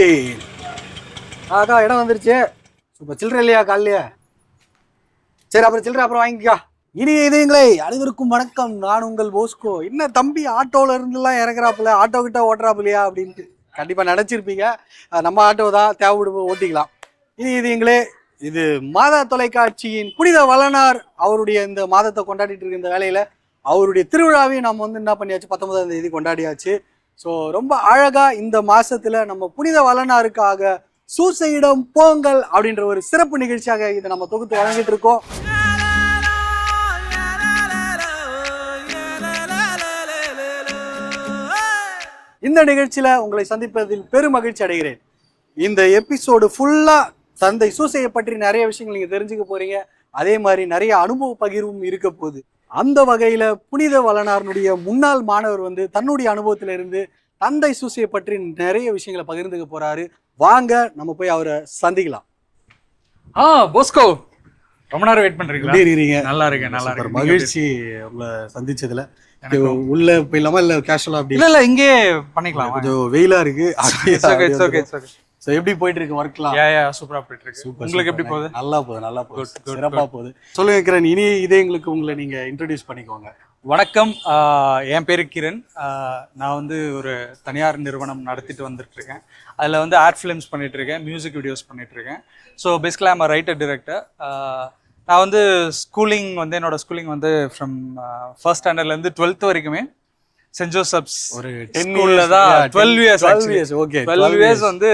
Fifteen அக்கா இடம் வந்துருச்சு. இப்போ சில்லற இல்லையா காலையே சரி அப்புறம் சில்லற அப்புறம் வாங்கிக்கா. இனி இதயங்களே அனைவருக்கும் வணக்கம். நான் உங்கள் போஸ்கோ. என்ன தம்பி ஆட்டோவில் இருந்துலாம் இறக்குறாப்புல ஆட்டோ கிட்ட ஓட்டுறாப்புலையா? அப்படின்ட்டு. கண்டிப்பாக நினச்சிருப்பீங்க. நம்ம ஆட்டோ தான் தேவைப்படும் ஓட்டிக்கலாம். இனி இதயங்களே இது மாதா தொலைக்காட்சியின் புனித வளனார் அவருடைய இந்த மாதத்தை கொண்டாடிட்டு இருக்க இந்த வேலையில் அவருடைய திருவிழாவையும் நம்ம வந்து என்ன பண்ணியாச்சு? பத்தொன்பதாம் தேதி கொண்டாடியாச்சு. ஸோ ரொம்ப அழகாக இந்த மாதத்தில் நம்ம புனித வளனாருக்காக சூசையிடம் போங்கல் அப்படின்ற ஒரு சிறப்பு நிகழ்ச்சியாக இதை நம்ம தொகுத்து வழங்கிட்டு இருக்கோம். இந்த நிகழ்ச்சியில் உங்களை சந்திப்பதில் பெரும் மகிழ்ச்சி அடைகிறேன். இந்த எபிசோடு ஃபுல்லாக தந்தை சூசையை பற்றி நிறைய விஷயங்கள் நீங்கள் தெரிஞ்சுக்க போகிறீங்க அதே மாதிரி நிறைய அனுபவ பகிர்வும் இருக்க போகுது. அந்த வகையில புனித வளனாருடைய முன்னாள் மாணவர் வந்து தன்னுடைய அனுபவத்தில இருந்து தந்தை சூசையை பற்றி நிறைய விஷயங்களை பகிர்ந்துக்க போறாரு. வாங்க நம்ம போய் அவரை சந்திக்கலாம். ஆ போஸ்கோ ரொம்ப நேரம் வெயிட் பண்றீங்களா? எப்படி இருக்கிறீங்க நல்லா இருக்கேன் நல்லா இருக்கேன். மகிழ்ச்சி உங்களை சந்திச்சதுல. உள்ள போயிடலாமா? இல்ல கேஷுவலா அப்படி இல்ல இல்ல இங்கே பண்ணிக்கலாம் கொஞ்சம் வெயிலா இருக்கு. So, எப்படி போயிட்டு இருக்கு ஒர்க்லாம் யா யா சூப்பரா போயிட்டு இருக்கு உங்களுக்கு. எப்படி போகுது? நல்லா போகுது நல்லா போகுது. Good, good, சிறப்பா போகுது. சொல்லுங்க கிரண் இனி இதே எங்களுக்கு உங்களை நீங்க இன்ட்ரோடியூஸ் பண்ணிக்கோங்க. வணக்கம். என் பேரு கிரண். நான் வந்து ஒரு தனியார் நிறுவனம் நடத்திட்டு வந்துட்டு இருக்கேன் அதில் வந்து ஆர்ட் ஃபிலிம்ஸ் பண்ணிட்டு இருக்கேன் மியூசிக் வீடியோஸ் பண்ணிட்டு இருக்கேன் ஸோ பேசிக்கலாக ஐம் ரைட்டர் டிரெக்டர் நான் வந்து ஸ்கூலிங் வந்து என்னோட ஸ்கூலிங் வந்து ஃப்ரம் ஃபர்ஸ்ட் ஸ்டாண்டர்ட்லேருந்து டுவெல்த் வரைக்குமே சென்ட் ஜோசப்ஸ் ஒரு ஸ்கூல்ல தான் twelve years twelve years okay twelve years வந்து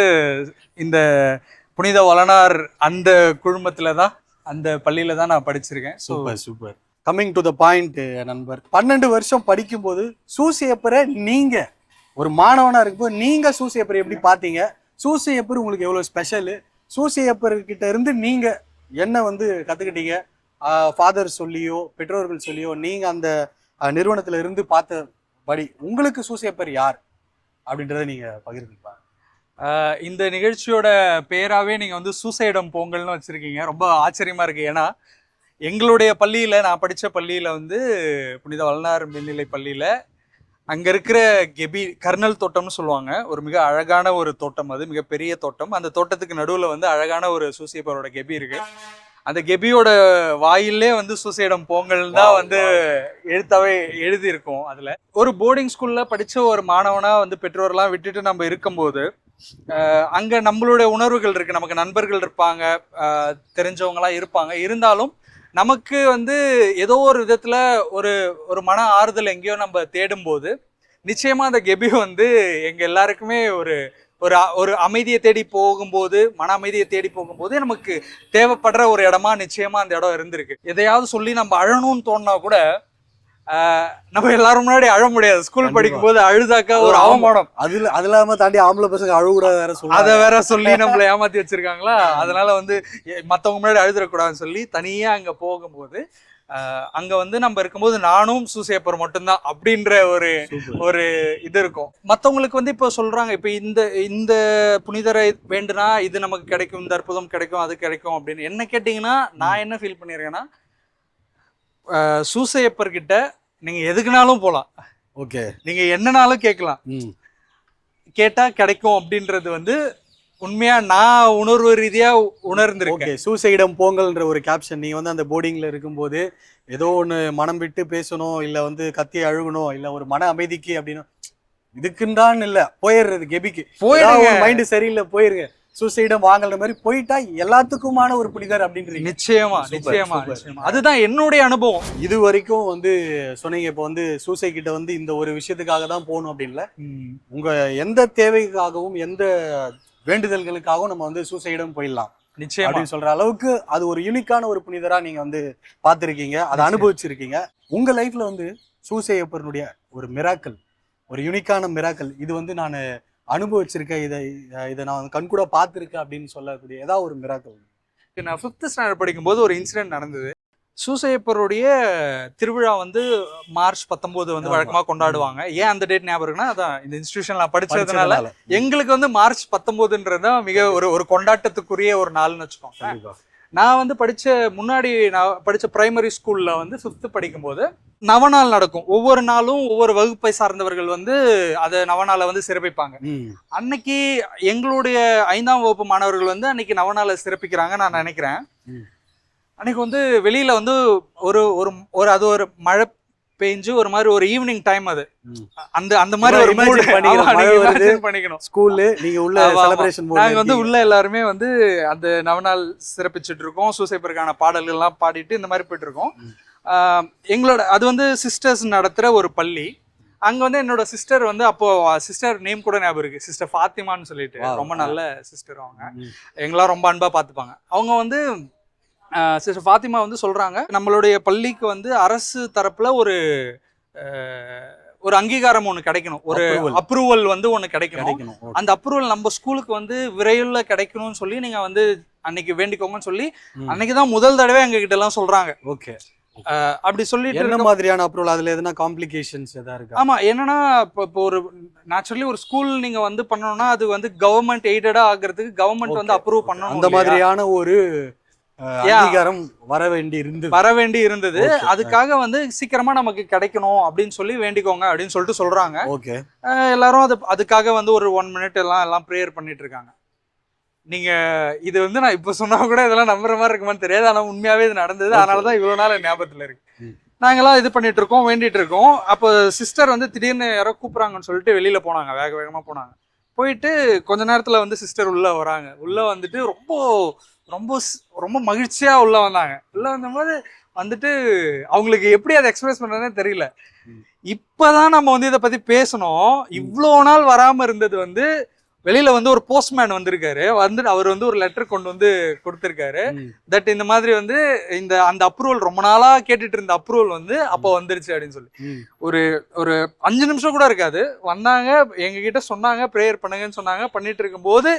இந்த புனித வளனார் அந்த குழுமத்துல தான் அந்த பள்ளியில தான் நான் படிச்சிருக்கேன். Super super coming to the point நண்பர். பன்னெண்டு வருஷம் படிக்கும்போது சூசியப்பரை நீங்க ஒரு மாணவனா இருக்கும்போது நீங்க சூசியப்பரை எப்படி பார்த்தீங்க? சூசியப்பர் உங்களுக்கு எவ்வளவு ஸ்பெஷல் சூசியப்பர் கிட்ட இருந்து நீங்க என்ன வந்து கத்துக்கிட்டீங்க? ஃபாதர் சொல்லியோ பெற்றோர்கள் சொல்லியோ நீங்க அந்த நிறுவனத்துல இருந்து படி உங்களுக்கு சூசியப்பர் யார்? அப்படின்றத நீங்கள் பகிர்ந்துப்பா இந்த நிகழ்ச்சியோட பேராகவே நீங்கள் வந்து சூசைடம் பொங்கல்னு வச்சிருக்கீங்க. ரொம்ப ஆச்சரியமாக இருக்குது ஏன்னா எங்களுடைய பள்ளியில் நான் படித்த பள்ளியில் வந்து புனித வளனார் மேல்நிலை பள்ளியில் அங்கே இருக்கிற கெபி கர்னல் தோட்டம்னு சொல்லுவாங்க. ஒரு மிக அழகான ஒரு தோட்டம் அது மிகப்பெரிய தோட்டம். அந்த தோட்டத்துக்கு நடுவில் வந்து அழகான ஒரு சூசியப்பரோட கெபி இருக்குது அந்த கெபியோட வாயிலே வந்து சூசைடம் பொங்கல் தான் வந்து எழுத்தாவே எழுதி இருக்கும் அதுல. ஒரு போர்டிங் ஸ்கூல்ல படிச்ச ஒரு மாணவனா வந்து பெற்றோர்லாம் விட்டுட்டு நம்ம இருக்கும்போது அங்க நம்மளுடைய உணர்வுகள் இருக்கு. நமக்கு நண்பர்கள் இருப்பாங்க தெரிஞ்சவங்களாம் இருப்பாங்க. இருந்தாலும் நமக்கு வந்து ஏதோ ஒரு விதத்துல ஒரு ஒரு மன ஆறுதல் எங்கேயோ நம்ம தேடும்போது நிச்சயமா அந்த கெபி வந்து எங்க எல்லாருக்குமே ஒரு ஒரு ஒரு அமைதியை தேடி போகும்போது மன அமைதியை தேடி போகும்போது நமக்கு தேவைப்படுற ஒரு இடமா நிச்சயமா அந்த இடம் இருந்திருக்கு. எதையாவது சொல்லி நம்ம அழணும்னு தோணுனா கூட நம்ம எல்லாரும் முன்னாடி அழ முடியாது. ஸ்கூல் கண்டிப்பா. படிக்கும்போது அழுதாக்கா ஒரு. அவமானம். அதுல அது இல்லாம தாண்டி ஆம்பளை பசங்க அழுகூடாது வேற அத சொல்லுவாங்க வேற சொல்லி நம்மள ஏமாத்தி வச்சிருக்காங்களா? அதனால வந்து மத்தவங்க முன்னாடி அழுதுறக்கூடாதுன்னு சொல்லி தனியா அங்க போகும்போது அங்க வந்து நம்ம இருக்கும்போது நானும் சூசேப்பர் மட்டும்தான் அப்படின்ற ஒரு. ஒரு இது இருக்கும். மத்தவங்களுக்கு வந்து இப்போ சொல்றாங்க இப்போ இந்த இந்த புனிதரை வேண்டுனா இது நமக்கு கிடைக்கும் இந்த அற்புதம் கிடைக்கும் அது கிடைக்கும் அப்படின்னு. என்ன கேட்டிங்கன்னா நான் என்ன ஃபீல் பண்ணியிருக்கேன்னா ஆஹ் சூசையப்பர் கிட்ட நீங்க எதுக்குனாலும் போகலாம் ஓகே. நீங்க என்னனாலும் கேட்கலாம். கேட்டா கிடைக்கும் அப்படின்றது வந்து உண்மையா நான் உணர்வு ரீதியா உணர்ந்திருக்கேன். ஓகே சூசைடம் போங்கல்ன்ற ஒரு கேப்ஷன் நீங்க வந்து அந்த போர்டிங்ல இருக்கும்போது ஏதோ ஒண்ணு மனம் விட்டு பேசணும் இல்ல வந்து கத்தி அழுகணும் இல்ல ஒரு மன அமைதிக்கு அப்படின்னு. இதுக்குன்றான்னு இல்ல போயிடுறது கெபிக்கு. போயிடுங்க. மைண்ட் சரியில்லை போயிருங்க. சூசைடம் வாங்கல்ற மாதிரி போயிட்டா எல்லாத்துக்குமான ஒரு புனிதர் அப்படின்றீங்க. நிச்சயமா. நிச்சயமா அதுதான் என்னுடைய அனுபவம். இது வரைக்கும் வந்து சொன்னீங்க இப்போ வந்து சூசை கிட்ட வந்து இந்த ஒரு விஷயத்துக்காக தான் போகணும் அப்படின்ல. உங்க எந்த தேவைக்காகவும் எந்த வேண்டுதல்களுக்காகவும் நம்ம வந்து சூசைடம் போயிடலாம். நிச்சயமா. அப்படின்னு சொல்ற அளவுக்கு அது ஒரு யூனிக்கான ஒரு புனிதரா நீங்க வந்து பார்த்திருக்கீங்க. அதை அனுபவிச்சிருக்கீங்க. உங்க லைஃப்ல வந்து சூசையப்பனுடைய ஒரு மிராக்கல் ஒரு யூனிக்கான மிராக்கல் இது வந்து நான் அனுபவிச்சிருக்கேன். இதை இதை நான் கண்கூட பார்த்திருக்கேன் அப்படின்னு சொல்லக்கூடிய ஏதாவது ஒரு மிராக்கல் நான் ஃபிஃப்த் ஸ்டாண்டர்ட் படிக்கும்போது ஒரு இன்சிடென்ட் நடந்தது. சூசையப்பருடைய திருவிழா வந்து மார்ச் பத்தொன்பது வந்து ஆமா. வழக்கமா கொண்டாடுவாங்க. ஏன் அந்த டேட் ஞாபகம் இருக்குன்னா அதான் இந்த இன்ஸ்டிடியூஷன் நான் படிச்சதுனால எங்களுக்கு வந்து மார்ச் பத்தொன்பதுன்றது தான் மிக ஒரு ஒரு கொண்டாட்டத்துக்குரிய ஒரு நாள்னு வச்சுக்கோங்க. நான் வந்து படிச்ச முன்னாடி நான் படிச்ச பிரைமரி ஸ்கூல்ல வந்து ஃபிஃப்த்து படிக்கும்போது நவநாள் நடக்கும். ஒவ்வொரு நாளும் ஒவ்வொரு வகுப்பை சார்ந்தவர்கள் வந்து அதை நவநாளை வந்து சிறப்பிப்பாங்க. அன்னைக்கு எங்களுடைய ஐந்தாம் வகுப்பு மாணவர்கள் வந்து அன்னைக்கு நவநாளை சிறப்பிக்கிறாங்க நான் நினைக்கிறேன். அன்னைக்கு வந்து வெளியில வந்து ஒரு ஒரு ஒரு அது ஒரு மழை பெஞ்சு ஒரு மாதிரி ஒரு ஈவினிங் டைம் அது. அந்த அந்த மாதிரி ஒரு imagine பண்ணிக்கணும். ஸ்கூல்ல நீங்க உள்ள. செலிப்ரேஷன் நாங்க வந்து உள்ள எல்லாருமே வந்து அந்த நவநாள் சிறப்பிச்சுட்டு இருக்கோம். சூசைப்பருக்கான பாடல்கள் எல்லாம் பாடிட்டு இந்த மாதிரி போயிட்டு இருக்கோம். எங்களோட அது வந்து சிஸ்டர்ஸ் நடத்துற ஒரு பள்ளி. அங்க வந்து என்னோட சிஸ்டர் வந்து அப்போ சிஸ்டர் நேம் கூட ஞாபகம் இருக்கு. சிஸ்டர் ஃபாத்திமான்னு சொல்லிட்டு. ரொம்ப நல்ல சிஸ்டர் அவங்க. எங்களாம் ரொம்ப அன்பா பார்த்துப்பாங்க அவங்க வந்து சிஸ்டர் ஃபாத்திமா வந்து சொல்றாங்க நம்மளுடைய பள்ளிக்கு வந்து அரசு தரப்புல ஒரு ஒரு அங்கீகாரம் ஒன்று கிடைக்கணும் ஒரு. அப்ரூவல் வந்து ஒன்று கிடைக்கணும் கிடைக்கணும் அந்த அப்ரூவல் நம்ம ஸ்கூலுக்கு வந்து விரைவில் கிடைக்கணும்னு சொல்லி நீங்க வந்து அன்னைக்கு வேண்டிக்கோங்கன்னு சொல்லி. அன்னைக்கு தான் முதல் தடவை எங்க கிட்ட எல்லாம் சொல்றாங்க ஓகே அப்படி சொல்லிட்டு என்ன மாதிரியான அப்ரூவல் அதுல எதனா காம்ப்ளிகேஷன்ஸ் எதா இருக்கா ஆமா என்னன்னா இப்போ இப்போ ஒரு நேச்சுரலி ஒரு ஸ்கூல் நீங்க வந்து பண்ணணும்னா அது வந்து கவர்மெண்ட் எய்டடா ஆகுறதுக்கு கவர்மெண்ட் வந்து அப்ரூவ். பண்ணணும் அந்த? மாதிரியான ஒரு அங்கீகாரம் வர வேண்டி இருந்தது. வர வேண்டி இருந்தது. அதுக்காக வந்து சீக்கிரமா நமக்கு கிடைக்கணும் அப்படின்னு சொல்லி வேண்டிக்கோங்க அப்படின்னு சொல்லிட்டு சொல்றாங்க. ஓகே. எல்லாரும் அது அதுக்காக வந்து ஒரு ஒன் மினிட் எல்லாம் எல்லாம் ப்ரேயர் பண்ணிட்டு இருக்காங்க. நீங்க இது வந்து நான் இப்ப சொன்னா கூட இதெல்லாம் நம்புற மாதிரி இருக்குமான்னு தெரியாது. ஆனா உண்மையாவே இது நடந்தது. அதனாலதான் இவ்வளவு நாள் ஞாபகத்துல இருக்கு. நாங்கெல்லாம் இது பண்ணிட்டு இருக்கோம் வேண்டிட்டு இருக்கோம். அப்போ சிஸ்டர் வந்து திடீர்னு யாரோ கூப்பிடுறாங்கன்னு சொல்லிட்டு வெளியில போனாங்க. வேக வேகமா போனாங்க. போயிட்டு கொஞ்ச நேரத்துல வந்து சிஸ்டர் உள்ள வராங்க. உள்ள வந்துட்டு ரொம்ப ரொம்ப ரொம்ப மகிழ்ச்சியா உள்ள வந்தாங்க. உள்ள வந்தபோது வந்துட்டு அவங்களுக்கு எப்படி அதை எக்ஸ்பிரஸ் பண்றதுனே தெரியல. இப்பதான் நம்ம வந்து இதை பத்தி பேசணும். இவ்வளோ நாள் வராம இருந்தது வந்து வெளியில வந்து ஒரு போஸ்ட்மேன் வந்திருக்காரு. வந்து அவர் வந்து ஒரு லெட்டர் கொண்டு வந்து கொடுத்திருக்காரு. தட் இந்த மாதிரி வந்து இந்த அந்த அப்ரூவல் ரொம்ப நாளா கேட்டுட்டு இருந்த அப்ரூவல் வந்து அப்போ வந்துருச்சு அப்படின்னு சொல்லி. ஒரு ஒரு அஞ்சு நிமிஷம் கூட இருக்காது. வந்தாங்க எங்க கிட்ட சொன்னாங்க ப்ரேயர் பண்ணுங்கன்னு சொன்னாங்க. பண்ணிட்டு இருக்கும்போது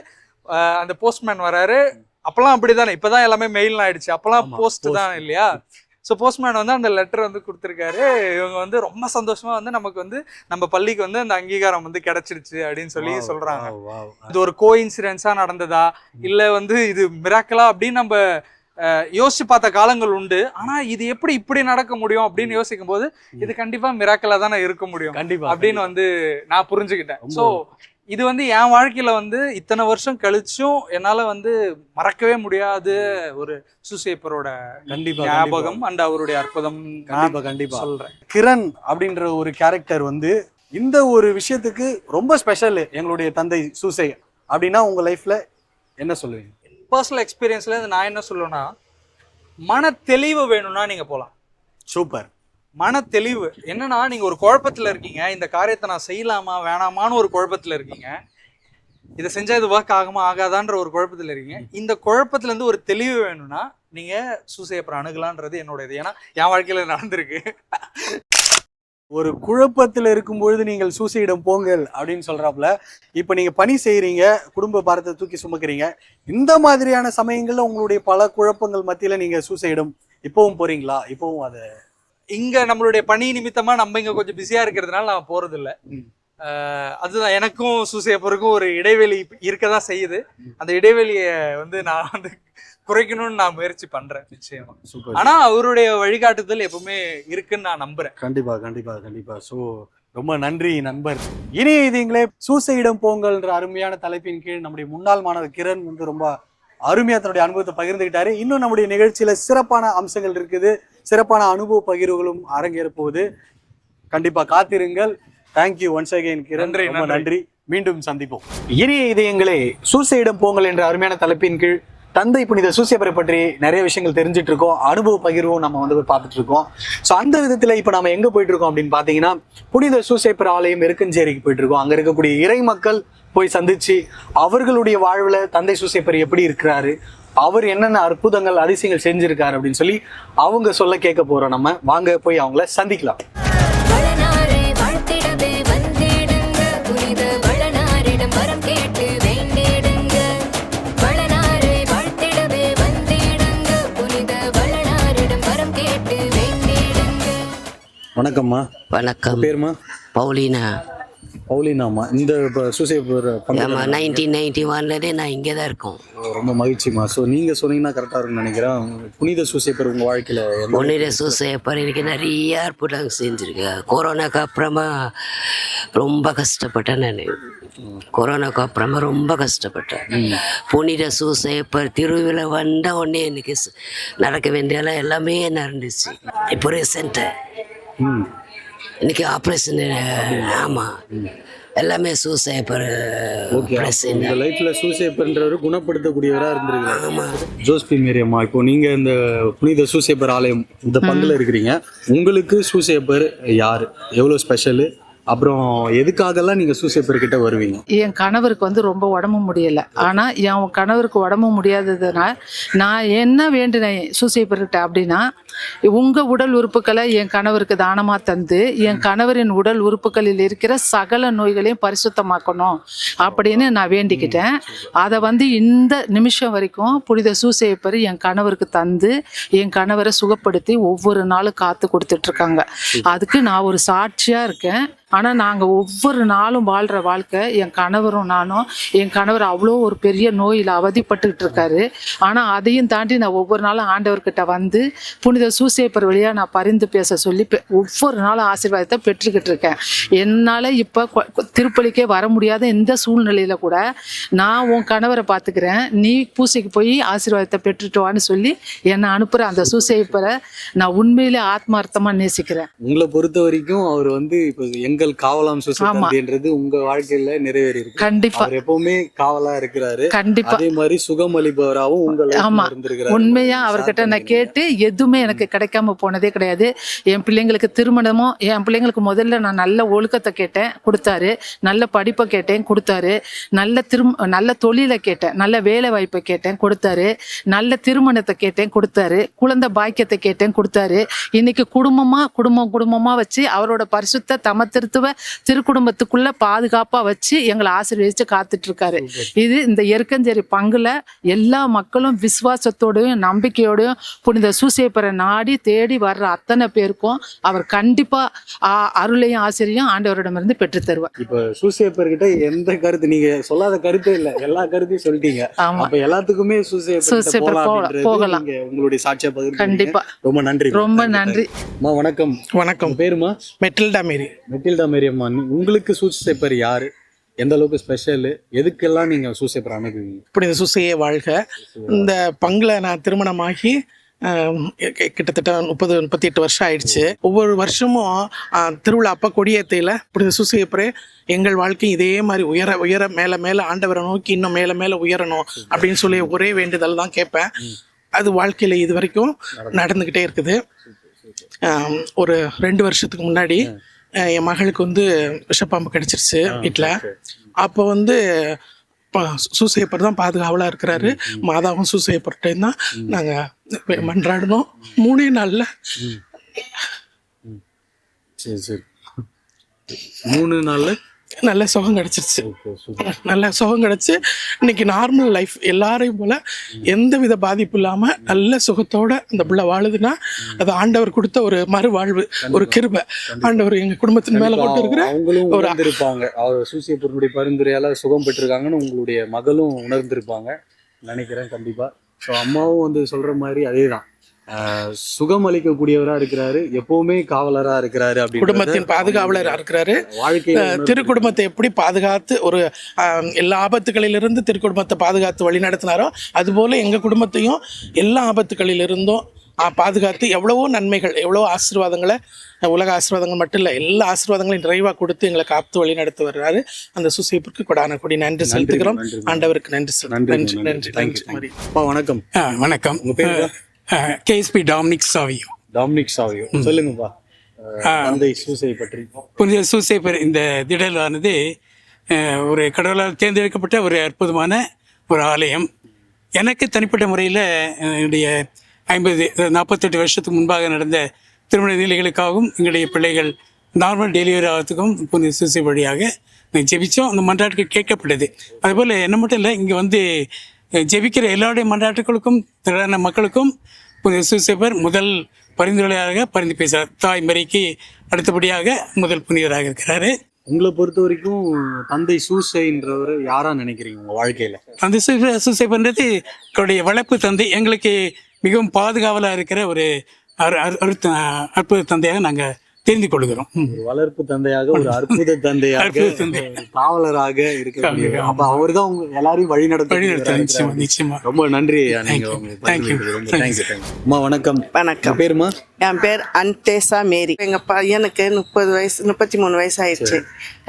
அந்த போஸ்ட்மேன் வராரு. அப்பெல்லாம் அப்படிதானே இப்பதான் எல்லாமே மெயில் ஆயிடுச்சு. அப்பெல்லாம் போஸ்ட். தான் இல்லையா? ஸோ போஸ்ட்மேன் வந்து அந்த லெட்டர் வந்து கொடுத்துருக்காரு. இவங்க வந்து ரொம்ப சந்தோஷமா வந்து நமக்கு வந்து நம்ம பள்ளிக்கு வந்து அந்த அங்கீகாரம் வந்து கிடைச்சிருச்சு அப்படின்னு சொல்லி சொல்றாங்க. இது ஒரு கோ இன்சிடென்ஸா நடந்ததா இல்ல வந்து இது மிராக்கலா அப்படின்னு நம்ம யோசிச்சு பார்த்த காலங்கள் உண்டு. ஆனா இது எப்படி இப்படி நடக்க முடியும் அப்படின்னு யோசிக்கும் போது இது கண்டிப்பா மிராக்கலா தானே இருக்க முடியும் கண்டிப்பா அப்படின்னு வந்து நான் புரிஞ்சுக்கிட்டேன். சோ இது வந்து என் வாழ்க்கையில வந்து இத்தனை வருஷம் கழிச்சும் என்னால வந்து மறக்கவே முடியாத ஒரு சுசேப்பரோட கண்டிப்பா ஞாபகம் அண்ட் அவருடைய அற்புதம் நான் கண்டிப்பா கண்டிப்பா. சொல்றேன். கிரண் அப்படின்ற ஒரு கேரக்டர் வந்து இந்த ஒரு விஷயத்துக்கு ரொம்ப ஸ்பெஷல் எங்களுடைய தந்தை சூசை அப்படின்னா உங்க லைஃப்ல என்ன சொல்லுவீங்க? பர்சனல் எக்ஸ்பீரியன்ஸ்ல நான் என்ன சொல்லுவேன்னா மன தெளிவு வேணும்னா நீங்க போலாம். சூப்பர் மன தெளிவு என்னன்னா நீங்க ஒரு குழப்பத்துல இருக்கீங்க. இந்த காரியத்தை நான் செய்யலாமா வேணாமான்னு ஒரு குழப்பத்துல இருக்கீங்க. இதை செஞ்சா இது ஒர்க் ஆகுமா ஆகாதான்ற ஒரு குழப்பத்துல இருக்கீங்க. இந்த குழப்பத்துல இருந்து ஒரு தெளிவு வேணும்னா நீங்க சூசையப்பர் அணுகலான்றது என்னோட இது ஏன்னா என் வாழ்க்கையில நடந்திருக்கு. ஒரு குழப்பத்தில் இருக்கும் பொழுது நீங்கள் சூசையிடம் போங்கள் அப்படின்னு சொல்கிறாப்புல இப்போ நீங்கள் பணி செய்கிறீங்க குடும்ப பாரத்தை தூக்கி சுமக்கிறீங்க. இந்த மாதிரியான சமயங்களில் உங்களுடைய பல குழப்பங்கள் மத்தியில் நீங்கள் சூசையிடம் இப்போவும் போகிறீங்களா இப்போவும் அதை இங்க நம்மளுடைய பணி நிமித்தமா நம்ம இங்க கொஞ்சம் பிஸியா இருக்கிறதுனால நான் போறது இல்ல அதுதான் எனக்கும் சூசையப்பருக்கும் ஒரு இடைவெளி இருக்கதான் செய்யுது. அந்த இடைவெளியை வந்து நான் வந்து குறைக்கணும்னு நான் முயற்சி பண்றேன். நிச்சயமா. சூப்பர். ஆனா அவருடைய வழிகாட்டுதல் எப்பவுமே இருக்குன்னு நான் நம்புறேன். கண்டிப்பா கண்டிப்பா கண்டிப்பா. ஸோ ரொம்ப நன்றி நண்பர். இனி இதுங்களே சூசையிடம் போங்கள்ன்ற அருமையான தலைப்பின் கீழ் நம்முடைய முன்னாள் மாணவர் கிரண் வந்து ரொம்ப அருமையா தன்னுடைய அனுபவத்தை பகிர்ந்துகிட்டாரு. இன்னும் நம்முடைய நிகழ்ச்சியில சிறப்பான அம்சங்கள் இருக்குது. சிறப்பான அனுபவ பகிர்வுகளும் அரங்கேற போகுது கண்டிப்பா காத்திருங்கள். தேங்க்யூ ஒன்ஸ் அகைன் கிரண் ரொம்ப நன்றி. மீண்டும் சந்திப்போம். இனிய இதயங்களே சூசையிடம் போங்கள் என்ற அருமையான தலைப்பின் கீழ் தந்தை புனித சூசியப்பரை பற்றி நிறைய விஷயங்கள் தெரிஞ்சுட்டு இருக்கோம் அனுபவ பகிர்வும் நம்ம வந்து பார்த்துட்டு இருக்கோம் ஸோ அந்த விதத்துல இப்போ நம்ம எங்க போயிட்டு இருக்கோம் அப்படின்னு பார்த்தீங்கன்னா புனித சூசைப்பர் ஆலயம் இருக்கஞ்சேரிக்கு போயிட்டு இருக்கோம் அங்க இருக்கக்கூடிய இறை மக்கள் போய் சந்திச்சு அவர்களுடைய வாழ்வுல தந்தை சூசைப்பர் எப்படி இருக்கிறாரு அவர் என்னென்ன அற்புதங்கள் அதிசயங்கள் செஞ்சிருக்காரு அப்படின்னு சொல்லி அவங்க சொல்ல கேட்க போறோம் நம்ம. வாங்க போய் அவங்கள சந்திக்கலாம். வணக்கம்மா. வணக்கம். பேருமா? பவுலினா. பவுலினாமா இந்த ப- சூசையப்பர் பங்கு ஆமாம் நைன்டீன் நைன்டி ஒன்லேருந்தே நான் இங்கே தான் இருக்கோம். ரொம்ப மகிழ்ச்சிமா ஸோ நீங்க சொன்னீங்கன்னா கரெக்டாக இருக்கும்னு நினைக்கிறேன். புனித சூசையப்பர் உங்க வாழ்க்கையில எந்த பொன்னிற சூசையப்பர் எனக்கு நிறைய அற்புதம் செஞ்சுருக்கேன் கொரோனாக்கு அப்புறமா ரொம்ப கஷ்டப்பட்டேன் நான். கொரோனாக்கு அப்புறமா ரொம்ப கஷ்டப்பட்டேன். புனித சூசையப்பர் திருவிழா வந்த உடனே எனக்கு நடக்க வேண்டியெல்லாம் எல்லாமே நடந்துச்சு. இப்போ ரீசெண்டாக ம் இன்னைக்கு ஆப்ரேஷன் ஆமாம் எல்லாமே சூசையப்பர் ஓகே ஆப்ரேஷன் உங்க லைஃப்ல சூசையப்பர்ன்றவர் குணப்படுத்தக்கூடியவரா இருந்திருக்கிறாரு ஆமாம் ஜோஸ்பி மேரியம்மா இப்போ நீங்க இந்த புனித சூசையப்பர் ஆலயம் இந்த பங்குல இருக்கிறீங்க. உங்களுக்கு சூசையப்பர் யாரு? எவ்வளவு ஸ்பெஷலு அப்புறம் எதுக்காகலாம் நீங்க சூசையப்பர் கிட்ட வருவீங்க? என் கணவருக்கு வந்து ரொம்ப உடம்பு முடியலை. ஆனால் என் கணவருக்கு உடம்பு முடியாததுனால் நான் என்ன வேண்டினேன் சூசைப்பர்கிட்ட அப்படின்னா உங்கள் உடல் உறுப்புகளை என் கணவருக்கு தானமாக தந்து என் கணவரின் உடல் உறுப்புகளில் இருக்கிற சகல நோய்களையும் பரிசுத்தமாக்கணும் அப்படின்னு நான் வேண்டிக்கிட்டேன். அதை வந்து இந்த நிமிஷம் வரைக்கும் புனித சூசையப்பர் என் கணவருக்கு தந்து என் கணவரை சுகப்படுத்தி ஒவ்வொரு நாளும் காத்து கொடுத்துட்ருக்காங்க. அதுக்கு நான் ஒரு சாட்சியாக இருக்கேன். ஆனால் நாங்கள் ஒவ்வொரு நாளும் வாழ்கிற வாழ்க்கை என் கணவரும் நானும் என் கணவர் அவ்வளோ ஒரு பெரிய நோயில் அவதிப்பட்டுக்கிட்டு இருக்காரு ஆனால் அதையும் தாண்டி நான் ஒவ்வொரு நாளும் ஆண்டவர்கிட்ட வந்து புனித சூசேப்பர் வழியாக நான் பரிந்து பேச சொல்லி ஒவ்வொரு நாளும் ஆசீர்வாதத்தை பெற்றுக்கிட்டு இருக்கேன். என்னால் இப்போ திருப்பலிக்கே வர முடியாத இந்த சூழ்நிலையில் கூட நான் உன் கணவரை பார்த்துக்கிறேன் நீ பூசைக்கு போய் ஆசீர்வாதத்தை பெற்றுட்டு வான்னு சொல்லி என்னை அனுப்புகிற அந்த சூசேப்பரை நான் உண்மையிலே ஆத்மார்த்தமாக நேசிக்கிறேன். உங்களை பொறுத்த வரைக்கும் அவர் வந்து இப்போ எங்கள் காவலாம் சுசைன்றது உங்க வாழ்க்கையில நிறைவேறி இருக்கு கண்டிப்பாக எப்பவுமே காவலா இருக்கிறாரு. கண்டிப்பாக அதே மாதிரி சுகமளிப்பவராகவும் உங்க ஆமா. லைஃப்ல இருந்திருக்கிறாரு உண்மையா அவர்கிட்ட நான் கேட்டு எதுவுமே எனக்கு கிடைக்காம போனதே கிடையாது. என் பிள்ளைங்களுக்கு திருமணமும் என் பிள்ளைங்களுக்கு முதல்ல நான் நல்ல ஒழுக்கத்தை கேட்டேன் கொடுத்தாரு. நல்ல படிப்பை கேட்டேன் கொடுத்தாரு. நல்ல திரும் நல்ல தொழிலை கேட்டேன் நல்ல வேலை வாய்ப்பை கேட்டேன் கொடுத்தாரு. நல்ல திருமணத்தை கேட்டேன் கொடுத்தாரு. குழந்தை பாக்கியத்தை கேட்டேன் கொடுத்தாரு. இன்னைக்கு குடும்பமா குடும்பம் குடும்பமா வச்சு அவரோட பரிசுத்த தமத்திருத்துவ திருக்குடும்பத்துக்குள்ள பாதுகாப்பா வச்சு எங்களை ஆசீர்வதிச்சு காத்துட்டு இருக்காரு இது இந்த எருக்கஞ்சேரி பங்குல எல்லா மக்களும் விசுவாசத்தோடையும் நம்பிக்கையோடையும் புனித சூசேப்பரை நாடி தேடி வர்ற அத்தனை பேருக்கும் அவர் கண்டிப்பா அருளையும் ஆசிரியும் ஆண்டவரிடமிருந்து பெற்று தருவார். இப்ப சூசையப்பர் கிட்ட எந்த கருத்து? நீங்க சொல்லாத கருத்தே இல்ல. எல்லா கருத்தையும் சொல்லிட்டீங்க. ஆமா. அப்ப எல்லாத்துக்குமே போலாம் போகலாம், உங்களுடைய சாட்சியா பகிர்ந்து கண்டிப்பா. ரொம்ப நன்றி ரொம்ப நன்றி. அம்மா வணக்கம். வணக்கம். பேருமா? மெட்டில்டா மேரி மெட்டில்டா மேரியம்மா நீ- உங்களுக்கு சூசையப்பர் யாரு? எந்த அளவுக்கு ஸ்பெஷல் எதுக்கெல்லாம் நீங்க சூசையப்பர் அணுகுவீங்க புனித சுசையே வாழ்க. இந்த பங்குல நான் திருமணமாகி கிட்டத்தட்ட முப்பது முப்பத்தி எட்டு வருஷம் ஆயிடுச்சு. ஒவ்வொரு வருஷமும் திருவிழா அப்ப கொடியேத்தையில புனித சுசையப்பரே எங்கள் வாழ்க்கை இதே மாதிரி உயர உயர மேல மேல ஆண்டவரை நோக்கி இன்னும் மேல மேல உயரணும் அப்படின்னு சொல்லி ஒரே வேண்டுதல் தான் கேட்பேன். அது வாழ்க்கையில இது வரைக்கும் நடந்துகிட்டே இருக்குது. ஒரு ரெண்டு வருஷத்துக்கு முன்னாடி என் மகளுக்கு வந்து விஷப்பாம்பு கடிச்சிருச்சு வீட்டில் அப்போ வந்து சூசையப்பர் தான் பாதுகாவலாக இருக்கிறாரு. மாதாவும் சூசையப்பர்கிட்டையும் தான் நாங்கள் மன்றாடினோம். மூணே நாளில். சரி சரி. மூணு நாள்ல நல்ல சுகம் கிடச்சிருச்சு. நல்ல சுகம் கிடச்சி இன்னைக்கு நார்மல் லைஃப் எல்லாரையும் போல எந்த வித பாதிப்பு இல்லாமல் நல்ல சுகத்தோட அந்த பிள்ளை வாழுதுன்னா அது ஆண்டவர் கொடுத்த ஒரு மறுவாழ்வு ஒரு கிருபை. ஆண்டவர் எங்கள் குடும்பத்தின் மேலே கொண்டு இருக்கிற ஒரு- உணர்ந்திருப்பாங்க. அவர் சூசியப்பருடைய பரிந்துரையால சுகம் பெற்றிருக்காங்கன்னு உங்களுடைய மகளும் உணர்ந்திருப்பாங்க. நினைக்கிறேன் கண்டிப்பா. ஸோ அம்மாவும் வந்து சொல்ற மாதிரி அதேதான். ஆஹ் சுகம் அளிக்கக்கூடியவரா இருக்கிறாரு. எப்பவுமே காவலரா இருக்கிறாரு அப்படின்னு குடும்பத்தின் பாதுகாவலர் இருக்கிறாரு. வாழ்க்கையில அஹ், திருக்குடும்பத்தை எப்படி பாதுகாத்து ஒரு எல்லா ஆபத்துகளிலிருந்து திருக்குடும்பத்தை பாதுகாத்து வழி நடத்தினாரோ அதுபோல எங்கள் குடும்பத்தையும் எல்லா ஆபத்துகளிலிருந்தும் பாதுகாத்து எவ்வளவோ நன்மைகள் எவ்வளவோ ஆசீர்வாதங்களை உலக ஆசீர்வாதங்கள் மட்டும் இல்லை எல்லா ஆசீர்வாதங்களையும் நிறைவாக கொடுத்து எங்களை காத்து வழி நடத்தி வர்றாரு. அந்த சுசைப்பிற்கு கொடான கொடி நன்றி செலுத்துகிறோம். ஆண்டவருக்கு நன்றி நன்றி நன்றி நன்றி. வணக்கம். வணக்கம். உங்க பேரு KSP Dominic Savio. Dominic Savio. சொல்லுங்கப்பா. தந்தை சூசை பற்றி. புனித சூசைப்பர் இந்த திடலானது ஒரு கடவுளால் தேர்ந்தெடுக்கப்பட்ட ஒரு அற்புதமான ஒரு ஆலயம். எனக்கு தனிப்பட்ட முறையில் என்னுடைய ஐம்பது நாற்பத்தெட்டு வருஷத்துக்கு முன்பாக நடந்த திருமண நிலைகளுக்காகவும் எங்களுடைய பிள்ளைகள் நார்மல் டெலிவரி ஆகிறதுக்கும் புனித சூசை வழியாக ஜெபிச்சோம். அந்த மன்றாட்டுக்கு கேட்கப்பட்டது. அதுபோல் என்ன மட்டும் இல்லை இங்கே வந்து ஜெபிக்கிற எல்லாருடைய மன்றாட்டுகளுக்கும் திரளான மக்களுக்கும் புனித சூசைப்பர் முதல் பரிந்துரையாக பரிந்து பேசுகிறார். தாய் மரிக்கு அடுத்தபடியாக முதல் புனிதராக இருக்கிறாரு. உங்களை பொறுத்த வரைக்கும் தந்தை சூசைன்றவர் யாரா நினைக்கிறீங்க உங்க வாழ்க்கையில? அந்த சூசை பண்ணுறது அவருடைய வளர்ப்பு தந்தை. எங்களுக்கு மிகவும் பாதுகாவலாக இருக்கிற ஒரு அற்புத தந்தையாக நாங்கள் தெரிந்து கொள்கிறோம். வளர்ப்பு தந்தையாக ஒரு அற்புத தந்தையாக காவலராக இருக்கக்கூடிய. அப்ப அவர்தான் உங்க எல்லாரையும் வழி வழி நடத்த நிச்சயமா நிச்சயமா. ரொம்ப நன்றி நீங்க. அம்மா வணக்கம். வணக்கம். பேருமா என் பேர் அன்டேசா மேரி. எங்கள் பையனுக்கு முப்பது வயசு முப்பத்தி மூணு வயசு ஆயிடுச்சு.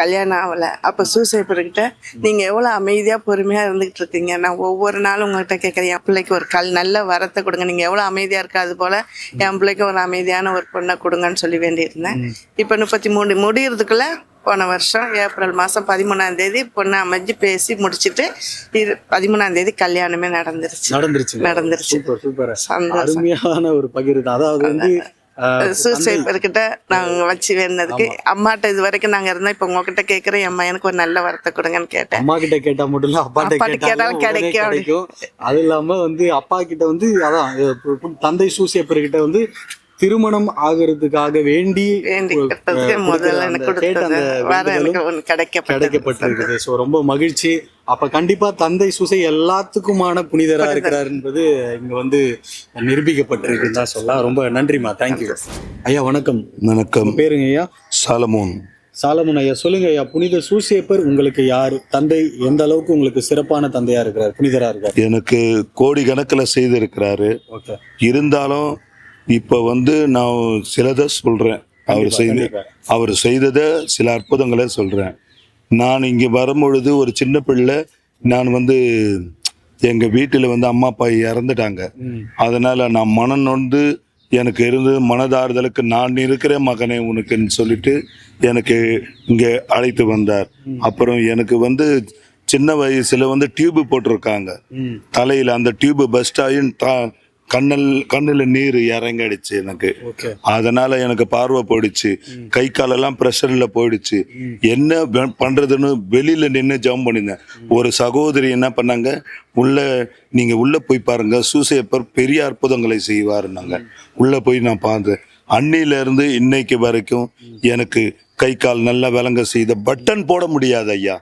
கல்யாணம் ஆகலை. அப்போ சூசைப்பர்கிட்ட நீங்கள் எவ்வளோ அமைதியாக பொறுமையாக இருந்துகிட்டு இருக்கீங்க? நான் ஒவ்வொரு நாளும் உங்கள்கிட்ட கேட்குறேன் என் பிள்ளைக்கு ஒரு கல் நல்ல வரத்தை கொடுங்க. நீங்கள் எவ்வளோ அமைதியாக இருக்கா அது போல் என் பிள்ளைக்கு ஒரு அமைதியான ஒரு பொண்ணை கொடுங்கன்னு சொல்லி வேண்டியிருந்தேன். இப்போ முப்பத்தி மூணு முடியறதுக்குள்ள போன வருஷம் ஏப்ரல் மாதம் பதிமூணாம் தேதி பொண்ணை அமைஞ்சு பேசி முடிச்சிட்டு இரு பதிமூணாம் தேதி கல்யாணமே நடந்துருச்சு. நடந்துருச்சு. நடந்துருச்சு. சூப்பர் அருமையான ஒரு பகிர்வு. அதாவது வந்து அஹ், சூசைப்பர்கிட்ட நாங்க வச்சு வேணுனதுக்கு அம்மாட்ட இது வரைக்கும் நாங்க இருந்தோம். இப்போ உங்ககிட்ட கேட்குறேன் என் எனக்கு ஒரு நல்ல வரத்தை கொடுங்கன்னு கேட்டேன். அம்மா கிட்ட கேட்டா மட்டும் இல்ல அப்பாட்ட கேட்டாலும் கிடைக்கும். அது இல்லாம வந்து அப்பா கிட்ட வந்து அதான் தந்தை சூசியப்பர் கிட்ட வந்து திருமணம் ஆகிறதுக்காக வேண்டி கிடைக்கப்பட்டிருக்குது ஸோ ரொம்ப மகிழ்ச்சி. அப்ப கண்டிப்பா தந்தை சூசை எல்லாத்துக்குமான புனிதரா இருக்கிறார் என்பது இங்க வந்து நிரூபிக்கப்பட்டிருக்குன்னு தான் சொல்லலாம். ரொம்ப நன்றிமா தேங்க்யூ ஐயா வணக்கம். வணக்கம். பேருங்க ஐயா? சாலமோன். சாலமன் ஐயா சொல்லுங்க ஐயா. புனித சூசியப்பர் உங்களுக்கு யாரு? தந்தை எந்த அளவுக்கு உங்களுக்கு சிறப்பான தந்தையா இருக்கிறார் புனிதரா இருக்கார் எனக்கு கோடி கணக்கில் செய்திருக்கிறாரு. ஓகே இருந்தாலும் இப்போ வந்து நான் சிலதை சொல்கிறேன் அவர் செய்து. அவர் செய்ததை சில அற்புதங்களை சொல்கிறேன் நான் இங்கே வரும்பொழுது ஒரு சின்ன பிள்ளை நான் வந்து எங்கள் வீட்டில் வந்து அம்மா அப்பா இறந்துட்டாங்க. அதனால் நான் மனம் நொந்து எனக்கு இருந்து மனதாறுதலுக்கு நான் இருக்கிற மகனே உனக்குன்னு சொல்லிட்டு எனக்கு இங்கே அழைத்து வந்தார். அப்புறம் எனக்கு வந்து சின்ன வயசுல வந்து டியூப் போட்டிருக்காங்க. தலையில அந்த டியூப் பஸ்ட் ஆகி கண்ணல் கண்ணுல நீர் இறங்கிடுச்சு எனக்கு. அதனால எனக்கு பார்வை போயிடுச்சு. கை காலெல்லாம் ப்ரெஷர்ல போயிடுச்சு. என்ன பண்றதுன்னு வெளியில நின்று ஜம்ப் பண்ணியிருந்தேன். ஒரு சகோதரி என்ன பண்ணாங்க உள்ள நீங்க உள்ள போய் பாருங்க சூசையப்பர் பெரிய அற்புதங்களை செய்வாருன்னாங்க. உள்ள போய் நான் பார்த்தேன். அன்னில இருந்து இன்னைக்கு வரைக்கும் எனக்கு கை கால் நல்லா விளங்க செய்த பட்டன் போட முடியாது ஐயா.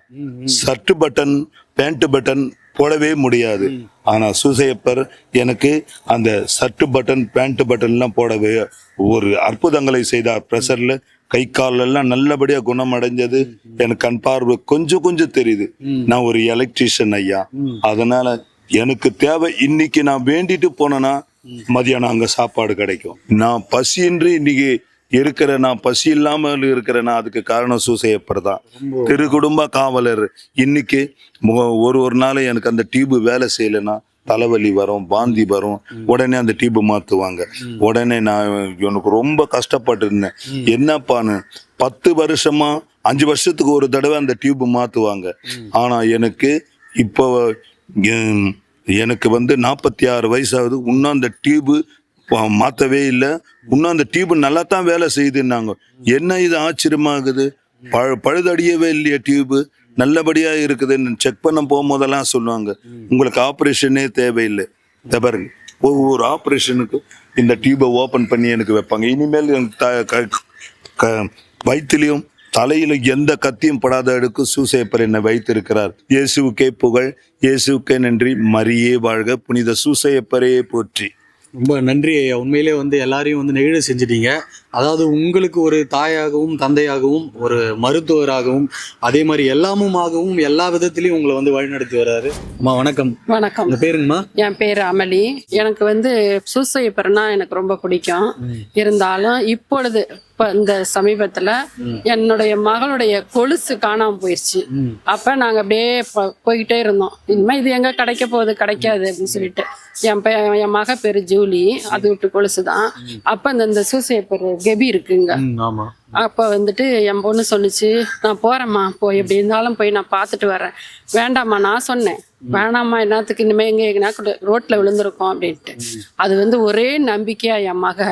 ஷர்ட் பட்டன் பேண்ட் பட்டன் போடவே முடியாது. ஆனா சூசையப்பர் எனக்கு அந்த ஷர்ட் பட்டன் பேண்ட் பட்டன்லாம் போடவே ஒரு அற்புதங்களை செய்தார். ப்ரெஷர்ல கை கால் எல்லாம் நல்லபடியா குணமடைஞ்சது. எனக்கு கண் பார்வை கொஞ்சம் கொஞ்சம் தெரியுது. நான் ஒரு எலக்ட்ரீஷியன் ஐயா. அதனால எனக்கு தேவை இன்னைக்கு நான் வேண்டிட்டு போனேன்னா மதியானம் அங்க சாப்பாடு கிடைக்கும். நான் பசியின்றி இன்னைக்கு இருக்கிற நான் பசி இல்லாமல் இருக்கிறேன்னா அதுக்கு காரணம் சூசையப்பர் தான் திரு குடும்ப காவலர். இன்னைக்கு ஒரு ஒரு நாள் எனக்கு அந்த டியூப் வேலை செய்யலைன்னா தலைவலி வரும் வாந்தி வரும். உடனே அந்த டியூப் மாத்துவாங்க. உடனே நான் எனக்கு ரொம்ப கஷ்டப்பட்டு இருந்தேன் என்னப்பான்னு பத்து வருஷமா அஞ்சு வருஷத்துக்கு ஒரு தடவை அந்த டியூப் மாத்துவாங்க. ஆனா எனக்கு இப்போ என்- எனக்கு வந்து நாற்பத்தி ஆறு வயசாகுது. இன்னும் அந்த டியூபு மாற்றவே இல்லை. இன்னும் அந்த டியூப் நல்லா தான் வேலை செய்யுதுன்னாங்க என்ன இது ஆச்சரியமாகுது? பழ பழுதடியவே இல்லையா டியூபு நல்லபடியா இருக்குதுன்னு செக் பண்ண போகும்போதெல்லாம் சொல்லுவாங்க. உங்களுக்கு ஆப்ரேஷனே தேவையில்லை. பாருங்க. ஒவ்வொரு ஆப்ரேஷனுக்கும் இந்த டியூபை ஓப்பன் பண்ணி எனக்கு வைப்பாங்க. இனிமேல் எனக்கு த- க- க- தலையில எந்த கத்தியும் படாத அடுக்கு சூசைப்பர் என்னை வைத்திருக்கிறார். இயேசுக்கே புகழ் இயேசுக்கே நன்றி. மரியே வாழ்க. புனித சூசையப்பரே போற்றி. ரொம்ப நன்றி ஐயா. உண்மையிலே வந்து எல்லாரையும் வந்து நெகிழ செஞ்சிட்டீங்க. அதாவது உங்களுக்கு ஒரு தாயாகவும் தந்தையாகவும் ஒரு மருத்துவராகவும் அதே மாதிரி எல்லாமுமாகவும் எல்லா விதத்திலையும் உங்களை வந்து வழிநடத்தி வர்றாரு. அம்மா வணக்கம். வணக்கம். உங்க பேருங்கம்மா? என் பேர் அமளி. எனக்கு வந்து சூசையப்பர்னா எனக்கு ரொம்ப பிடிக்கும். இருந்தாலும் இப்பொழுது இப்போ இந்த சமீபத்தில் என்னுடைய மகளுடைய கொலுசு காணாமல் போயிடுச்சு அப்போ நாங்கள் அப்படியே போய்கிட்டே இருந்தோம். இனிமேல் இது எங்கே கிடைக்க போகுது? கிடைக்காது அப்படின்னு சொல்லிட்டு. என் பைய என் மக பேர் ஜூலி. அது விட்டு கொலுசு தான் அப்போ இந்த இந்த சூசையப்பர் கெபி இருக்குங்க. அப்போ வந்துட்டு என் பொண்ணு சொன்னுச்சு நான் போகிறேம்மா போய். எப்படி இருந்தாலும் போய் நான் பார்த்துட்டு வரேன் வேண்டாம்மா நான் சொன்னேன். வேணாம்மா என்னத்துக்கு? இனிமேல் எங்கே எங்கன்னா ரோட்டில் விழுந்திருக்கோம் அப்படின்ட்டு. அது வந்து ஒரே நம்பிக்கையா என் மக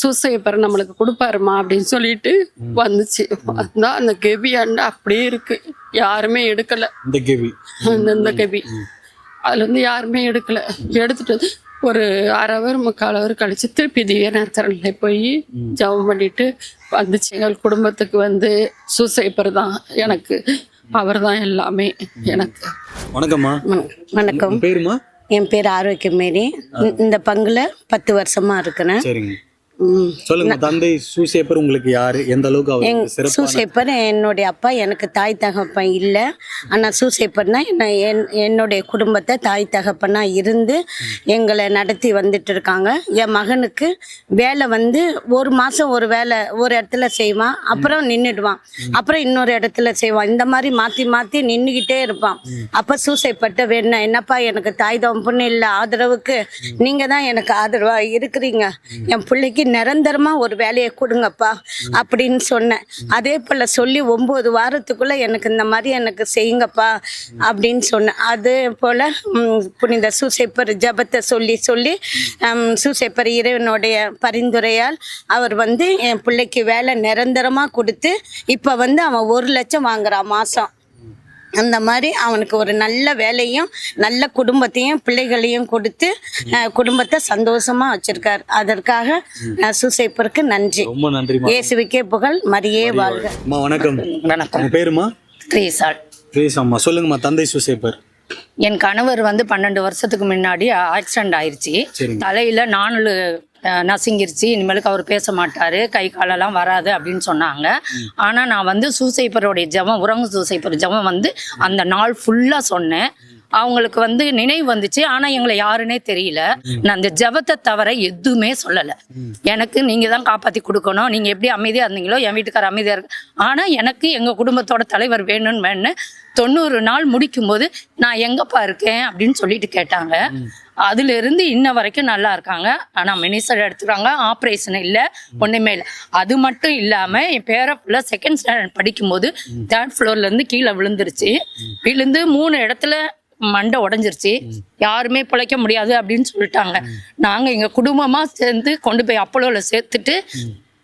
சூசையப்பர் நம்மளுக்கு கொடுப்பாருமா அப்படின்னு சொல்லிட்டு வந்துச்சு. வந்தா அந்த கெபி அண்டை அப்படியே இருக்கு. யாருமே எடுக்கல. இந்த இந்த இந்த கெபி. அதுல இருந்து யாருமே எடுக்கல. எடுத்துட்டு வந்து ஒரு அரை ஹவர் முக்கால் ஹவர் கழிச்சு திருப்பி திவ்ய நேரத்தரணில் போய் ஜெபம் பண்ணிட்டு வந்துச்சு. எங்கள் குடும்பத்துக்கு வந்து சூசைப்பர் தான் எனக்கு. அவர் தான் எல்லாமே எனக்கு. வணக்கம்மா. வணக்கம். பேருமா? என் பேர் ஆரோக்கியமேரி இந்த பங்குல பத்து வருஷமா இருக்கிறேன். சொல்லுங்க தந்தை சூசேப்பர் உங்களுக்கு யாரு? எந்த அளவுக்கு சூசேப்பர் என்னுடைய அப்பா எனக்கு தாய் தகப்பன் இல்லை. ஆனால் சூசேப்பர்னா என்ன என் என்னுடைய குடும்பத்தை தாய் தகப்பனா இருந்து எங்களை நடத்தி வந்துட்டு இருக்காங்க. என் மகனுக்கு வேலை வந்து ஒரு மாதம் ஒரு வேலை ஒரு இடத்துல செய்வான் அப்புறம் நின்றுடுவான் அப்புறம் இன்னொரு இடத்துல செய்வான். இந்த மாதிரி மாற்றி மாற்றி நின்றுக்கிட்டே இருப்பான். அப்போ சூசைப்பட்ட வேணும் என்னப்பா எனக்கு தாய் தகப்பன்னு இல்லை ஆதரவுக்கு நீங்கள் தான் எனக்கு ஆதரவாக இருக்கிறீங்க. என் பிள்ளைக்கு நிரந்தரமா ஒரு வேலையை கொடுங்கப்பா அப்படின்னு சொன்னேன். அதே போல் சொல்லி ஒம்பது வாரத்துக்குள்ள எனக்கு இந்த மாதிரி எனக்கு செய்யுங்கப்பா அப்படின்னு சொன்னேன். அதே போல் புனித சூசைப்பர் ஜபத்தை சொல்லி சொல்லி சூசைப்பர் இறைவனுடைய பரிந்துரையால் அவர் வந்து என் பிள்ளைக்கு வேலை நிரந்தரமாக கொடுத்து இப்போ வந்து அவன் ஒரு லட்சம் வாங்குறான் மாதம் அந்த மாதிரி அவனுக்கு ஒரு நல்ல வேலையும் நல்ல குடும்பத்தையும் பிள்ளைகளையும் கொடுத்து குடும்பத்தை சந்தோஷமா வச்சிருக்கார். அதற்காக சூசைப்பருக்கு நன்றி. ரொம்ப நன்றிமா இயேசுவிக்கே புகழ் மரியே வாழ்க. அம்மா வணக்கம். வணக்கம். பேருமா? த்ரீசால். ப்ளீஸ் அம்மா சொல்லுங்கம்மா தந்தை சூசேப்பர். என் கணவர் வந்து பன்னெண்டு வருஷத்துக்கு முன்னாடி ஆக்சிடென்ட் ஆயிடுச்சு. தலையில நானூறு நசுங்கிருச்சு. இனிமேலுக்கு அவர் பேச மாட்டாரு. கை காலெல்லாம் வராது அப்படின்னு சொன்னாங்க. ஆனா நான் வந்து சூசைப்பருடைய ஜெபம் உறங்கு சூசைப்பர் ஜெபம் வந்து அந்த நாள் ஃபுல்லா சொன்னேன். அவங்களுக்கு வந்து நினைவு வந்துச்சு. ஆனா எங்களை யாருன்னே தெரியல. நான் அந்த ஜெபத்தை தவிர எதுவுமே சொல்லல. எனக்கு நீங்க தான் காப்பாத்தி கொடுக்கணும். நீங்க எப்படி அமைதியா இருந்தீங்களோ என் வீட்டுக்கார அமைதியா இருக்கு. ஆனா எனக்கு எங்க குடும்பத்தோட தலைவர் வேணும்னு வேணும்னு தொண்ணூறு நாள் முடிக்கும்போது நான் எங்கப்பா இருக்கேன் அப்படின்னு சொல்லிட்டு கேட்டாங்க. அதுல இருந்து இன்ன வரைக்கும் நல்லா இருக்காங்க. ஆனா மினிஸ்டர் எடுத்துக்கிறாங்க. ஆப்ரேஷன் இல்ல. ஒண்ணுமே இல்லை. அது மட்டும் இல்லாம என் பேர ஃபுல்லா செகண்ட் ஸ்டாண்டர்ட் படிக்கும்போது தேர்ட் ஃப்ளோர்ல இருந்து கீழே விழுந்துருச்சு. விழுந்து மூணு இடத்துல மண்டை உடஞ்சிருச்சு. யாருமே பிழைக்க முடியாது அப்படின்னு சொல்லிட்டாங்க. நாங்க எங்க குடும்பமா சேர்ந்து கொண்டு போய் அப்போலோல சேர்த்துட்டு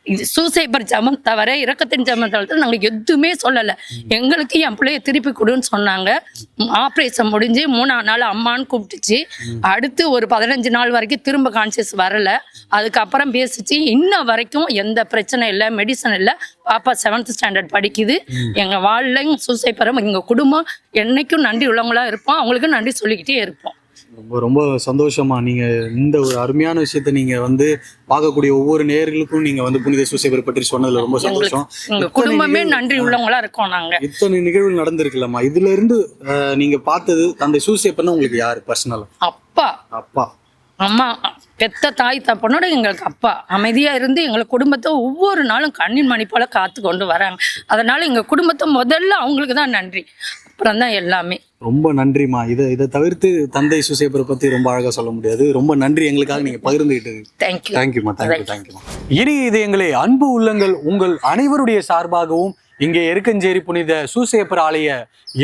இது சூசைபர் ஜமம் தவிர இறக்கத்தின் ஜமம் தவிர நாங்கள் எதுவுமே சொல்லலை. எங்களுக்கு என் பிள்ளைய திருப்பி கொடுன்னு சொன்னாங்க. ஆப்ரேஷன் முடிஞ்சு மூணாம் நாள் அம்மான்னு கூப்பிட்டுச்சு. அடுத்து ஒரு பதினஞ்சு நாள் வரைக்கும் திரும்ப கான்சியஸ் வரல. அதுக்கப்புறம் பேசிச்சு. இன்ன வரைக்கும் எந்த பிரச்சனை இல்லை மெடிசன் இல்லை. பாப்பா செவன்த் ஸ்டாண்டர்ட் படிக்குது. எங்கள் வாழ்ல சூசைபரம் எங்கள் குடும்பம் என்றைக்கும் நன்றி உள்ளவங்களா இருப்போம். அவங்களுக்கும் நன்றி சொல்லிக்கிட்டே இருப்போம். ரொம்ப ரொம்ப சந்தோஷமா நீங்க இந்த ஒரு அருமையான விஷயத்த நீங்க வந்து பார்க்கக்கூடிய ஒவ்வொரு நேயர்களுக்கும் நீங்க வந்து புனித சூசேபர் பற்றி சொன்னதுல ரொம்ப சந்தோஷம். குடும்பமே நிகழ்வு- நன்றி உள்ளவங்களா இருக்கோம் நாங்க. இத்தனை நிகழ்வுகள் நடந்திருக்குல்லம்மா. இதுல இருந்து நீங்க பார்த்தது தந்தை சூசேப்பர்னா உங்களுக்கு யாரு? பர்சனலா அப்பா. அப்பா. அம்மா பெத்த தாய் தப்பனோட எங்களுக்கு அப்பா. அமைதியா இருந்து எங்களை குடும்பத்தை ஒவ்வொரு நாளும் கண்ணின் மணி போல காத்து கொண்டு வராங்க. அதனால எங்க குடும்பத்தை முதல்ல அவங்களுக்கு தான் நன்றி. அப்புறம் தான் எல்லாமே. ரொம்ப நன்றிம்மா. இதை இதை தவிர்த்து தந்தை சூசேப்பரை பத்தி ரொம்ப அழகா சொல்ல முடியாது. ரொம்ப நன்றி எங்களுக்காக நீங்க பகிர்ந்துகிட்டது தேங்க்யூ தேங்க்யூமா தேங்க்யூ தேங்க்யூமா இனி இது எங்களை அன்பு உள்ளங்கள் உங்கள் அனைவருடைய சார்பாகவும் இங்கே எருக்கஞ்சேரி புனித சூசேப்பர் ஆலய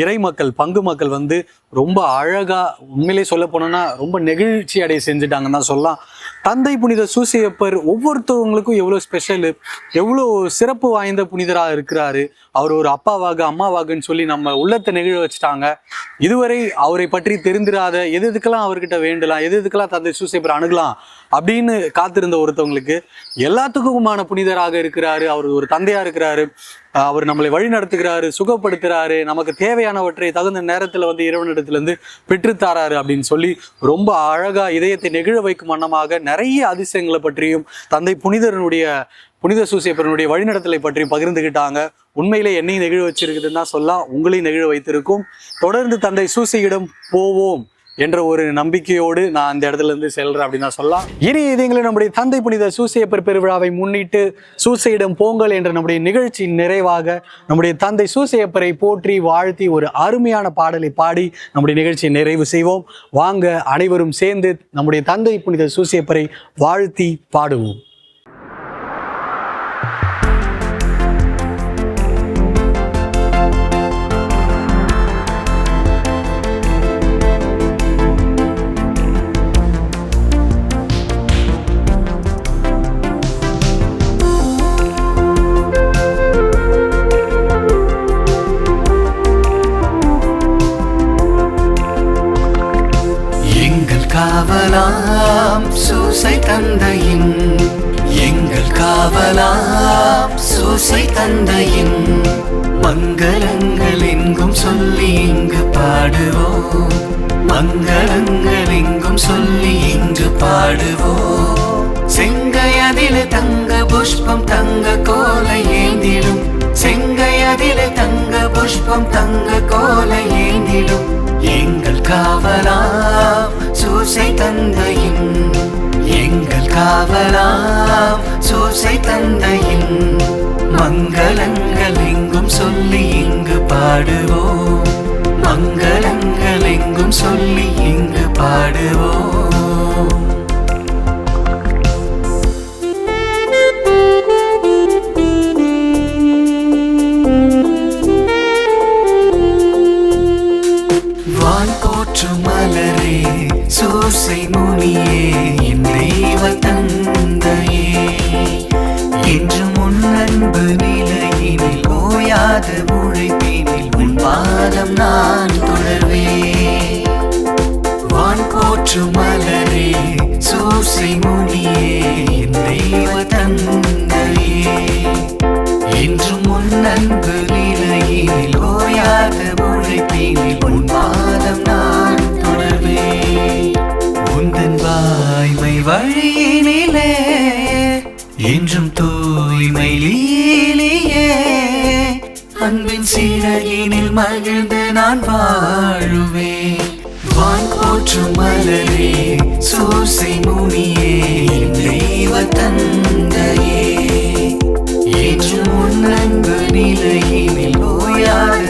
இறை மக்கள் பங்கு மக்கள் வந்து ரொம்ப அழகா உண்மையிலே சொல்ல போனோம்னா ரொம்ப நெகிழ்ச்சி அடைய செஞ்சுட்டாங்கன்னு தான் சொல்லலாம். தந்தை புனித சூசையப்பர் ஒவ்வொருத்தவங்களுக்கும் எவ்வளோ ஸ்பெஷலு எவ்வளோ சிறப்பு வாய்ந்த புனிதராக இருக்கிறாரு. அவர் ஒரு அப்பாவாக அம்மாவாகன்னு சொல்லி நம்ம உள்ளத்தை நெகிழ வச்சுட்டாங்க. இதுவரை அவரை பற்றி தெரிந்திராத எது எதுக்கெல்லாம் அவர்கிட்ட வேண்டலாம் எது எதுக்கெல்லாம் தந்தை சூசைப்பர் அணுகலாம் அப்படின்னு காத்திருந்த ஒருத்தவங்களுக்கு எல்லாத்துக்குமான புனிதராக இருக்கிறாரு. அவர் ஒரு தந்தையா இருக்கிறாரு. அவர் நம்மளை வழி நடத்துகிறாரு சுகப்படுத்துறாரு. நமக்கு தேவையானவற்றை தகுந்த நேரத்தில் வந்து இறைவனிடத்துல இருந்து பெற்றுத்தாராரு அப்படின்னு சொல்லி ரொம்ப அழகா இதயத்தை நெகிழ வைக்கும் வண்ணமாக நிறைய அதிசயங்களை பற்றியும் தந்தை புனிதரனுடைய புனித சூசியப்பரனுடைய வழிநடத்தலை பற்றி பகிர்ந்துகிட்டாங்க. உண்மையிலே என்னையும் நெகிழ வச்சிருக்குதுன்னு தான் சொல்லலாம். உங்களையும் நெகிழ வைத்திருக்கும். தொடர்ந்து தந்தை சூசையிடம் போவோம். என்ற ஒரு நம்பிக்கையோடு நான் அந்த இடத்துல இருந்து செல்றேன் அப்படின்னு தான் சொல்லலாம். இனி இதுங்களை நம்முடைய தந்தை புனித சூசையப்பர் பெருவிழாவை முன்னிட்டு சூசையிடம் போங்கள் என்ற நம்முடைய நிகழ்ச்சியின் நிறைவாக நம்முடைய தந்தை சூசையப்பரை போற்றி வாழ்த்தி ஒரு அருமையான பாடலை பாடி நம்முடைய நிகழ்ச்சியை நிறைவு செய்வோம். வாங்க அனைவரும் சேர்ந்து நம்முடைய தந்தை புனித சூசையப்பரை வாழ்த்தி பாடுவோம். தந்தையின் மங்களங்கள் எங்கும் சொல்லி இங்கு பாடுவோம். மங்களங்கள் எங்கும் சொல்லி இங்கு பாடுவோம். செங்கையதிலே தங்க புஷ்பம் தங்க கோலை ஏந்திடும். செங்கையதிலே தங்க புஷ்பம் தங்க கோலை ஏந்திடும். எங்கள் காவலாம் சூசை தந்தையின் எங்கள் காவலாம் சூசை தந்தையின் மங்களங்கள் எங்கும் சொல்லி இங்கு பாடுவோம். மங்களங்கள் எங்கும் சொல்லி இங்கு பாடுவோம். ஓசை மொழியே என் தெய்வ தந்தையே. என்று முன் அன்பு நிலையினில் ஓயாத உழைப்பினில் உன் பாதம் நான் தொடர்வே வான் போற்று மலரே சோசை மொழி அன்பின் சிறகினில் மகிழ்ந்து நான் வாழுவேன். வான் போற்று மலரே சோசை முனியே தெய்வ தந்தையே. என்று உன் அன்பு நிலையினில் ஓயாத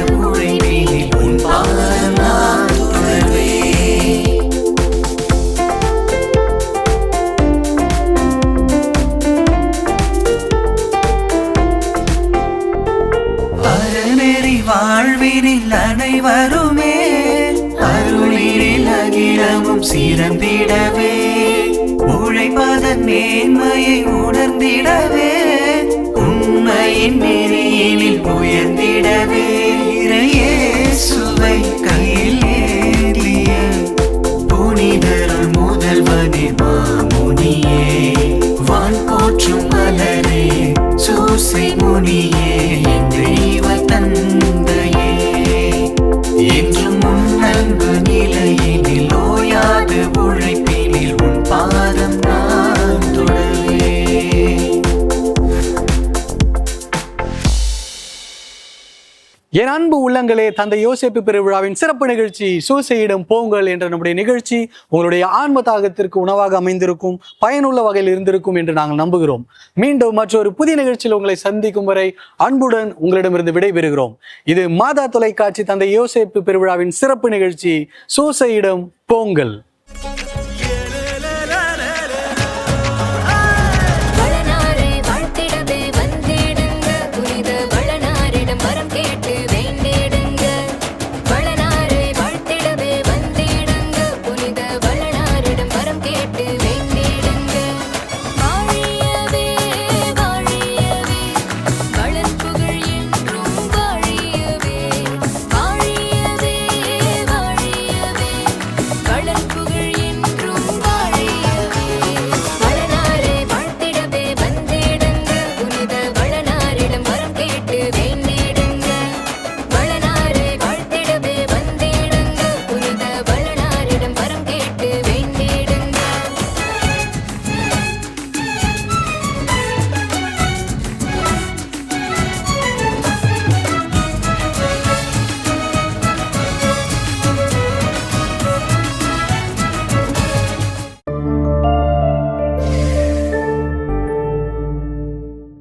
உணர்ந்திடவே. உழைப்பதன் மேன்மையை உணர்ந்திடவே. உண்மையின் நெறியினில் உயர்ந்திடவே. இறையே சுவை என் அன்பு உள்ளங்களே தந்தை யோசேப்பு பெருவிழாவின் சிறப்பு நிகழ்ச்சி சூசையிடம் போங்கள் என்ற நம்முடைய நிகழ்ச்சி உங்களுடைய ஆன்ம தாகத்திற்கு உணவாக அமைந்திருக்கும் பயனுள்ள வகையில் இருந்திருக்கும் என்று நாங்கள் நம்புகிறோம். மீண்டும் மற்றொரு புதிய நிகழ்ச்சியில் உங்களை சந்திக்கும் வரை அன்புடன் உங்களிடமிருந்து விடைபெறுகிறோம். இது மாதா தொலைக்காட்சி தந்தை யோசேப்பு பெருவிழாவின் சிறப்பு நிகழ்ச்சி சூசையிடம் போங்கள்.